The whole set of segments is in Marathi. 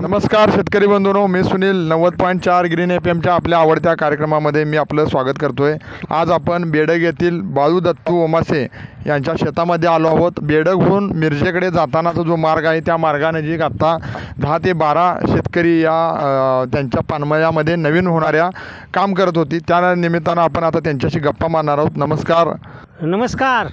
नमस्कार शेतकरी बंधूनो मी सुनील नव्वद पॉईंट चार ग्रीन एफ एमच्या आपल्या आवडत्या कार्यक्रमामध्ये मी आपलं स्वागत करतोय. आज आपण बेडग येथील बाळू दत्तू ओमासे यांच्या शेतामध्ये आलो आहोत. बेडगहून मिरजेकडे जातानाचा जो मार्ग आहे त्या मार्गानजीक आत्ता दहा ते बारा शेतकरी या त्यांच्या पानमयामध्ये नवीन होणाऱ्या काम करत होती. त्या निमित्तानं आपण आता त्यांच्याशी गप्पा मारणार आहोत. नमस्कार. नमस्कार.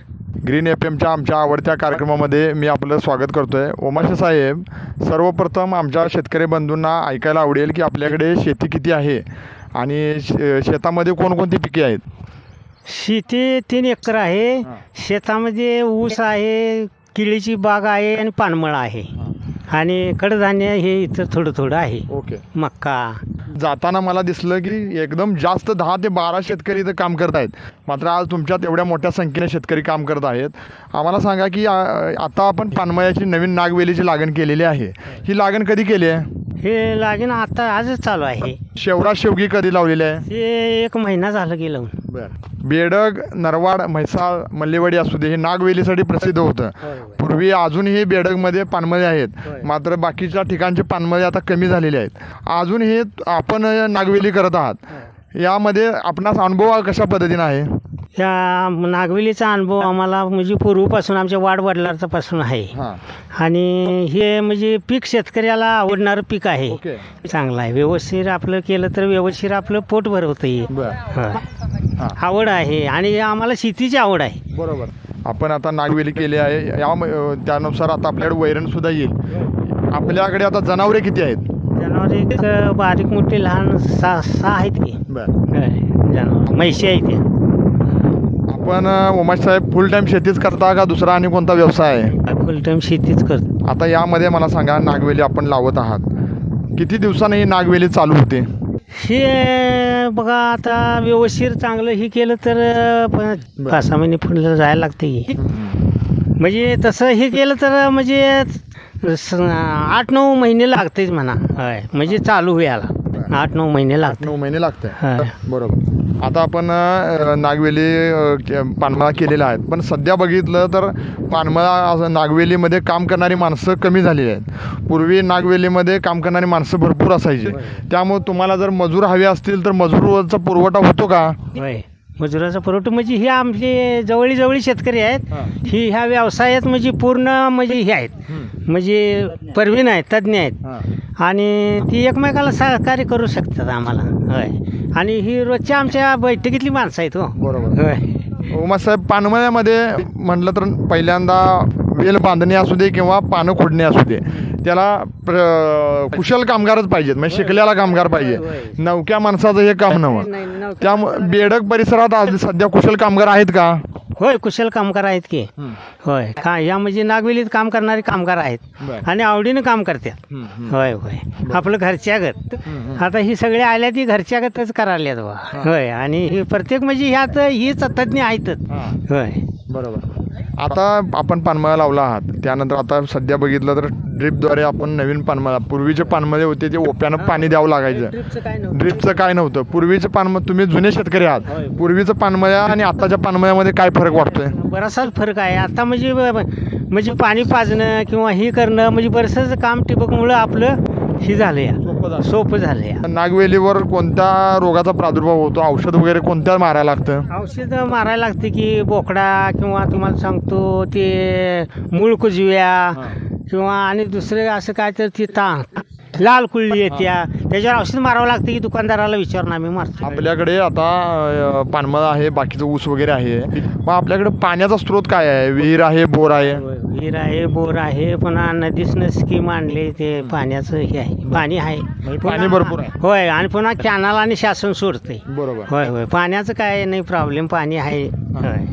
ग्रीन एफ एमच्या आमच्या आवडत्या कार्यक्रमामध्ये मी आपलं स्वागत करतोय. ओमाशे साहेब सर्वप्रथम आमच्या शेतकरी बंधूंना ऐकायला आवडेल की आपल्याकडे शेती किती आहे आणि शे- शेतामध्ये कोणकोणती पिके आहेत? शेती तीन एकर आहे. शेतामध्ये ऊस आहे केळीची बाग आहे आणि पानमळा आहे. आणि कडधान्य हे इथं थोडं थोडं आहे. ओके. मक्का. जाताना मला दिसलं की एकदम जास्त दहा ते बारा शेतकरी इथं काम करत आहेत. मात्र आज तुमच्यात एवढ्या मोठ्या संख्येने शेतकरी काम करत आहेत. आम्हाला सांगा की आ, आता आपण पानमळ्याची नवीन नागवेलीची लागण केलेली आहे. ही लागण कधी केली आहे? हे लागेन आता आजच चालू आहे. शेवरा शेवगी कधी लावलेली आहे? हे एक महिना झाला गेलं. बेडग नरवाड म्हैसाळ मल्लेवाडी असू दे हे नागवेलीसाठी प्रसिद्ध होतं. पूर्वी अजूनही बेडगमध्ये पानमळे आहेत. मात्र बाकीच्या ठिकाणचे पानमळे आता कमी झालेले आहेत. अजून हे आपण नागवेली करत आहात. यामध्ये आपणास अनुभव कशा पद्धतीने आहे? या नागवेलीचा अनुभव आम्हाला म्हणजे पूर्वीपासून आमच्या वाडवडिलांचा पासून आहे. आणि हे म्हणजे पीक शेतकऱ्याला आवडणारं पीक आहे. चांगलं आहे. व्यवस्थित आपलं केलं तर व्यवस्थित आपलं पोट भरवतं. आवड आहे आणि आम्हाला शेतीची आवड आहे. बरोबर. आपण आता नागवेली केली आहे. या त्यानुसार आता आपल्याकडे वैरण सुद्धा येईल. आपल्याकडे आता जनावरे किती आहेत? जनावर बारीक मोठी लहान सहा सहा आहेत की. बर. जनावर. म्हैशी आहे त्या आपण उमेश साहेब फुल टाईम शेतीच करता का? दुसरा आणि कोणता व्यवसाय आहे? फुल टाईम शेतीच करतो. आता यामध्ये मला सांगा नागवेली आपण लावत आहात. किती दिवसांनी ही नागवेली चालू होते? हे बघा आता व्यवस्थित चांगलं हे केलं तर प- पाच सहा महिने पुढे जायला लागते की. म्हणजे तसं हे केलं तर म्हणजे स- आठ नऊ महिने लागतेच म्हणा. होय. म्हणजे चालू व्हायला आठ नऊ महिने लागते. नऊ महिने लागते. बरोबर. आता आपण अ, नागवेली अ, के- पानमळा केलेला आहे पण सध्या बघितलं तर पानमळा असं नागवेलीमध्ये काम करणारी माणसं कमी झालेली आहेत. पूर्वी नागवेलीमध्ये काम करणारी माणसं भरपूर असायची. त्यामुळे तुम्हाला जर मजूर हवे असतील तर मजूरचा पुरवठा होतो का? होय. मजुराचा पुरवठा म्हणजे हे आमचे जवळी जवळी शेतकरी आहेत. ही. ह्या व्यवसायात म्हणजे पूर्ण म्हणजे हे आहेत. म्हणजे परवीन आहेत तज्ज्ञ आहेत. आणि ती एकमेकाला सहकार्य करू शकतात आम्हाला. होय. आणि ही रोजच्या आमच्या बैठकीतली माणसं आहेत हो. बरोबर. होय. उमासाहेब पानमळ्यामध्ये म्हटलं तर पहिल्यांदा वेल बांधणे असू दे किंवा पानं खोडणे असू दे त्याला प्र कुशल कामगारच पाहिजेत म्हणजे शिकलेला कामगार पाहिजे. नवक्या माणसाचं हे काम नव्हतं त्यामुळे बेडक परिसरात आज सध्या कुशल कामगार आहेत का? होय कुशल कामगार आहेत की. होय का या म्हणजे नागवेलीत काम करणारे कामगार आहेत बरं. आणि आवडीनं काम करतात. होय होय. आपलं घरच्यागत आता ही सगळे आल्या ती घरच्यागतच करायला बा. होय आणि ही प्रत्येक म्हणजे ह्यात ही तज्ज्ञ आहेतच. होय. बरोबर. आता आपण पानमळा लावला आहात. त्यानंतर आता सध्या बघितलं तर ड्रिपद्वारे आपण नवीन पानमळा पूर्वीचे पानमळे होते ते ओप्यानं पाणी द्यावं लागायचं. ड्रिपचं काय नव्हतं. पूर्वीचं पानमळ तुम्ही जुने शेतकरी आहात. पूर्वीचं पानमळ्या आणि आताच्या पानमळ्यामध्ये काय फरक वाटतोय? बराचसाच फरक आहे. आता म्हणजे म्हणजे पाणी पाजणं किंवा हे करणं म्हणजे बरंचसं काम ठिबकमुळं आपलं हे झालं या सोपं झालं या. नागवेलीवर कोणत्या रोगाचा प्रादुर्भाव होतो? औषध वगैरे कोणत्या मारायला लागतं? औषध मारायला लागते की बोकडा किंवा तुम्हाला सांगतो ते मूळ कुजव्या किंवा आणि दुसरे असं काय तर ती ता लाल कुळली येत्या त्याच्यावर औषध मारावं लागते की दुकानदाराला विचारून आम्ही मारतो. आपल्याकडे आता अ, पानमळा आहे बाकीचं ऊस वगैरे आहे. मग आपल्याकडे पाण्याचा स्रोत काय आहे? विहीर आहे बोर आहे? विहीर आहे बोर आहे पुन्हा नदीसनं स्कीम आणले ते पाण्याचं हे आहे पाणी आहे. पाणी पुन्हा- भरपूर आहे. होय आणि पुन्हा कॅनल आणि शासन सोडते बरोबर. होय होय पाण्याचं काय नाही प्रॉब्लेम पाणी आहे. होय.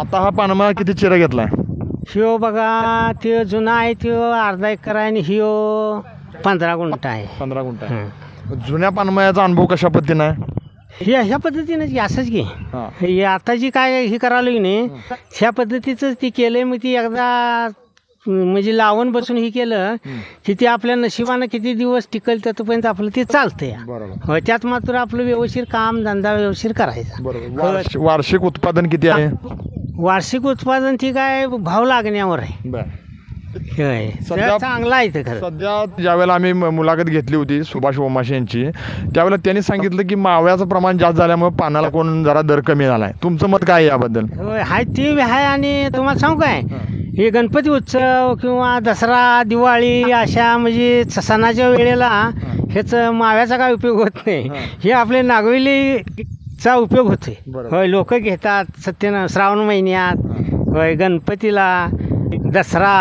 आता हा पानमळा किती चिरा घेतलाय? ह्यो बघा त्यो जुना आहे त्यो अर्धा एकर आहे आणि ह्यो पंधरा गुंठ आहे. पंधरा गुंठ आहे. हं. जुन्या पानमयाचा अनुभव कशा पद्धतीनं आहे? हे ह्या पद्धतीनं की असंच की हां. हे आता जी काय हे करायला की नाही ह्या पद्धतीचंच ती केलंय मग ती एकदा म्हणजे लावून बसून हे केलं की ते आपल्या नशिबानं किती दिवस टिकल तोपर्यंत आपलं ते चालतंय. बरोबर. होय त्यात मात्र आपलं व्यवस्थित काम धंदा व्यवस्थित करायचा. बरोबर. वार्षिक वार्षिक उत्पादन किती आहे? वार्षिक उत्पादन ती काय भाव लागण्यावर आहे. बर. होय. सध्या- चांगलं आहे ते खरं. सध्या ज्यावेळेला आम्ही म- मुलाखत घेतली होती सुभाष ओमाशे यांची त्यावेळेला त्यांनी सांगितलं की माव्याचं प्रमाण जास्त झाल्यामुळे पानाला कोण जरा दर कमी झालाय तुमचं मत काय आहे याबद्दल? होय हाय ती बी आहे आणि तुम्हाला सांगू काय? हे. गणपती उत्सव किंवा दसरा दिवाळी अशा म्हणजे स- सणाच्या वेळेला ह्याच माव्याचा काय उपयोग होत नाही. हे. आपले नागवेलीचा उपयोग होतोय. बरोबर. होय लोक घेतात सत्यन श्रावण महिन्यात होय गणपतीला दसरा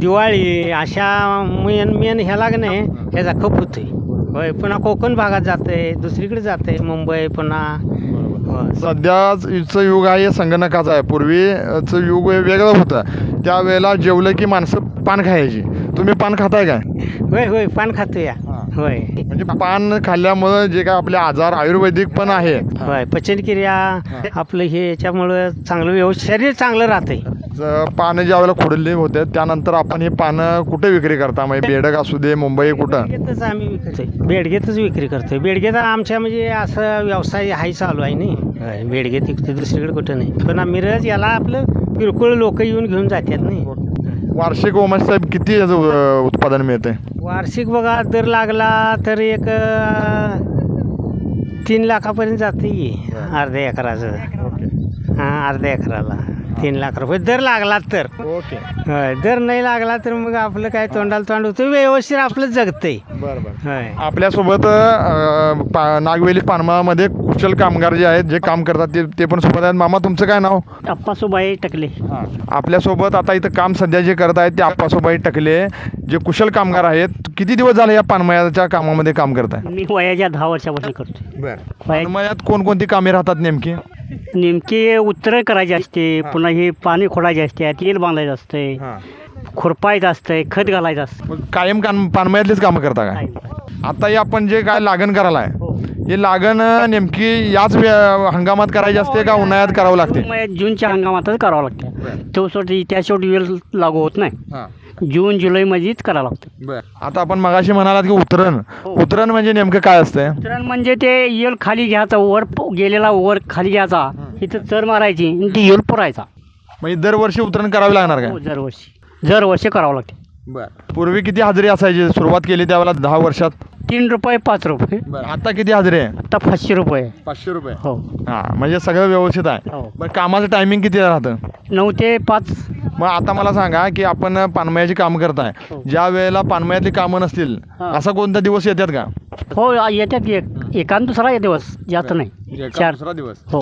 दिवाळी अशा मेन मेन ह्याला का नाही ह्याचा खप होतोय. होय पुन्हा कोकण भागात जाते दुसरीकडे जाते मुंबई पुन्हा. होय. सध्याचं युग आहे संगणकाचं आहे. पूर्वीचं युग हे वेगळं होतं. त्यावेळेला जेवलं की माणसं पान खायची. तुम्ही पान खाताय काय? होय होय पान खातो या. होय. म्हणजे पान खाल्ल्यामुळं जे काय आपले आजार आयुर्वेदिक पण आहे. होय पचनक्रिया आपलं हे याच्यामुळं चांगलं व्यवस्थित शरीर चांगलं राहतंय. ज- पानं ज्या वेळेला खोडले होते त्यानंतर आपण हे पानं कुठे विक्री करता? म्हणजे बेडक असू दे मुंबई कुठं? बेडगेतच आम्ही विकतोय बेडगेतच विक्री करतोय. बेडगेत आमच्या म्हणजे असं व्यवसाय हाही चालू आहे नाही. होय, बेडगेत विकतोय दुसरीकडे कुठं नाही. पण मिरज याला आपलं किरकोळ लोक येऊन घेऊन जातात नाही. वार्षिक ओमास साहेब किती याचं अं, उत्पादन मिळते वार्षिक बघा दर लागला तर एक तीन लाखापर्यंत जाते की अर्ध्या एकराचं. हां अर्ध्या एकराला. तीन लाख रुपये. दर लागला तर. ओके. होय दर नाही लागला तर मग आपलं काय तोंडाला तोंड होतं व्यवस्थित आपलं जगतंय. बरं बरं. होय. आपल्यासोबत अं, पा नागवेली पानमामध्ये कुशल कामगार जे आहेत जे काम करतात ते ते पण सोबत आहेत. मामा तुमचं काय नाव? अप्पासोबाई टकले. आपल्यासोबत आता इथं काम सध्या जे करत आहेत ते आप्पासोबाई टकले. जे कुशल कामगार आहेत किती दिवस झाले या पानमयाच्या कामामध्ये काम करताय? मी वयाच्या दहा वर्षापासून करतोय. बरं. पानमयात कोणकोणती कामे राहतात नेमकी? नेमकी उत्तर करायची असते पुन्हा हे पाणी खोडायचे असते तेल बांधायचं असते खुरपायचं असतंय खत घालायचं असतं. मग कायम काम पानमयातलीच कामं करता काय आता हे आपण जे काय लागण करायला आहे हे लागण अं, नेमकी याच वे- हंगामात करायची असते का उन्हाळ्यात करावं लागते? मग जूनच्या हंगामातच करावं लागतं. तो शेवटी त्या शेवटी वेळ लागू होत नाही. हां. जून जुलैमध्येच करावं लागतं बर. आता आपण मगाशी म्हणालात की उतरण. उतरण म्हणजे नेमकं काय असतंय? तर म्हणजे ते येल खाली घ्यायचा वर प- गेलेला वर खाली घ्यायचा. इथं चर मारायची आणि ती येल पुरायचा. म्हणजे दरवर्षी उतरण करावी लागणार हो, काय दरवर्षी. दरवर्षी करावं लागते. बर. पूर्वी किती हजेरी असायची? सुरुवात केली त्यावेळेला दहा वर्षात? तीन रुपये पाच रुपये. बर. आता किती हजेरी आहे? आता पाचशे रुपये पाचशे रुपये. हो. हा म्हणजे सगळं व्यवस्थित आहे. हो. बरं कामाचं टायमिंग किती राहतं? नऊ ते पाच. मग आता मला सांगा की आपण पानमयाची कामं करताय. हो. ज्या वेळेला पानमयातली कामं नसतील हा. असा कोणता दिवस येतात का? हो येतात एक. एकान दुसरा दिवस. जास्त नाही. चार. दिवस. हो.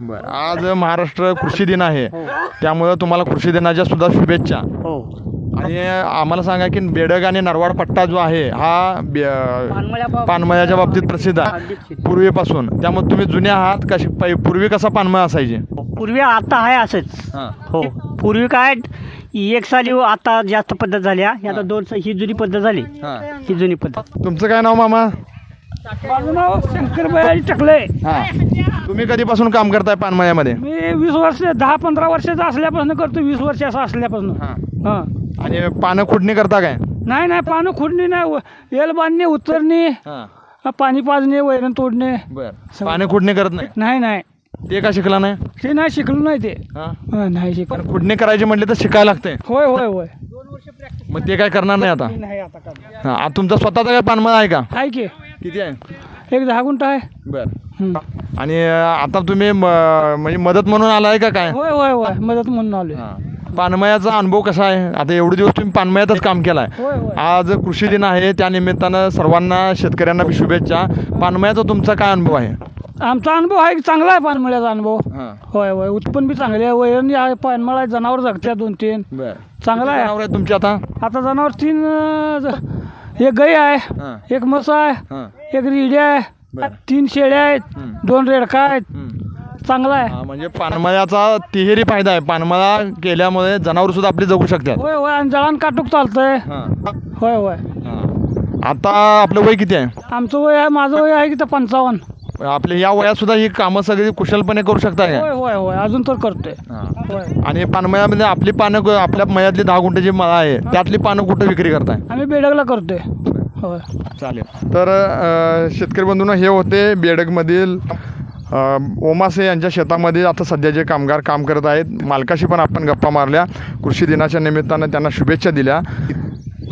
बर आज महाराष्ट्र कृषी दिन आहे. हो. त्यामुळं तुम्हाला कृषी दिनाच्या सुद्धा शुभेच्छा. हो. आणि आम्हाला सांगा की बेडग आणि नरवाड पट्टा जो आहे हा बे- पानमयाच्या बाबतीत प्रसिद्ध आहे. पूर्वीपासून. त्यामुळे तुम्ही जुन्या आहात कशी पै- पूर्वी कसा पानमय असायचे? पूर्वी आता आहे असंच. हो. पूर्वी काय एक साली आता जास्त पद्धत झाली हा. आता दोन सा- ही जुनी पद्धत झाली. ही. जुनी पद्धत. तुमचं काय नाव मामा? माझं नाव शंकरबाई टकले. तुम्ही कधीपासून काम करताय पानमयामध्ये मी वीस वर्ष दहा पंधरा वर्षाचा असल्यापासून करतो. वीस वर्षाचा असल्यापासून. हा. हां. आणि पानं खुडणी करता काय? नाही नाही पानं खुडणी नाही येल बांधणे उतरणे हा. पाणी पाजणे वैरण तोडणे. बर. पानं खुडणी करत नाही? नाही नाही. ते का शिकला नाही? ते नाही शिकलो नाही ते. हा. हं, नाही शिकलो. पण खुडणी करायची म्हटली तर शिकायला लागते होय होय होय. मग ते काय करणार नाही आता? नाही आता हा तुमचा स्वतःचा काय पानमळ आहे का? आहे की. किती आहे? एक दहा गुंठ आहे. बर. आणि अं, आता तुम्ही म- म्हणजे मदत म्हणून आलाय का काय? होय होय होय. मदत म्हणून आलोय. हा. पानमयाचा अनुभव कसा आहे? आता एवढे दिवस तुम्ही पानमयातच काम केलाय. होय होय. आज कृषी दिन आहे त्या निमित्तानं सर्वांना शेतकऱ्यांना बी शुभेच्छा. पानमयाचा तुमचा काय अनुभव आहे? आमचा अनुभव आहे चांगला आहे पानमळ्याचा अनुभव. होय होय. उत्पन्न बी चांगले आहे. वैरण आहे पानमळा जनावर जगत्या दोन तीन. चांगला आहे. जनावर आहे तुमची आता? आता जनावर तीन एक गाई आहे एक म्हस आहे एक रेडी आहे. तीन शेळ्या आहेत. दोन रेडका आहेत. चांगला आहे. हा, म्हणजे पानमळ्याचा तिहेरी फायदा आहे. पानमळा केल्यामुळे जनावर सुद्धा आपली जगू शकतात. होय होय आणि जळान काटूक चालतंय. हा. होय होय. हा. आता आपलं वय किती आहे? आमचं वय आहे माझं वय आहे की तर पंचावन्न. आपल्या या वयात सुद्धा ही कामं सगळी कुशलपणे करू शकता होय का होय होय. अजून तर करतोय. होय. आणि पानमळ्यामध्ये आपली पानं क- आपल्या मयातली दहा गुंठे जी मळा आहे. त्यातली पानं कुठं विक्री करताय? आम्ही बेडगला करतोय. होय. चालेल. तर अ, शेतकरी बंधूंनो हे होते बेडगमधील ओमासे यांच्या शेतामध्ये आता सध्या जे कामगार काम करत आहेत मालकाशी पण आपण गप्पा मारल्या. कृषी दिनाच्या निमित्तानं त्यांना शुभेच्छा दिल्या.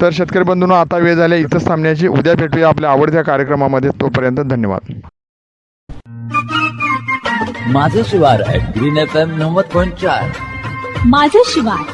तर शेतकरी बंधूंनो आता वेळ झाल्या इथंच थांबण्याची. उद्या भेटूया आपल्या आवडत्या कार्यक्रमामध्ये. तोपर्यंत धन्यवाद. माझं शिवार ग्रीन एफ एम नव्वद पॉईंट चार. माझं शिवार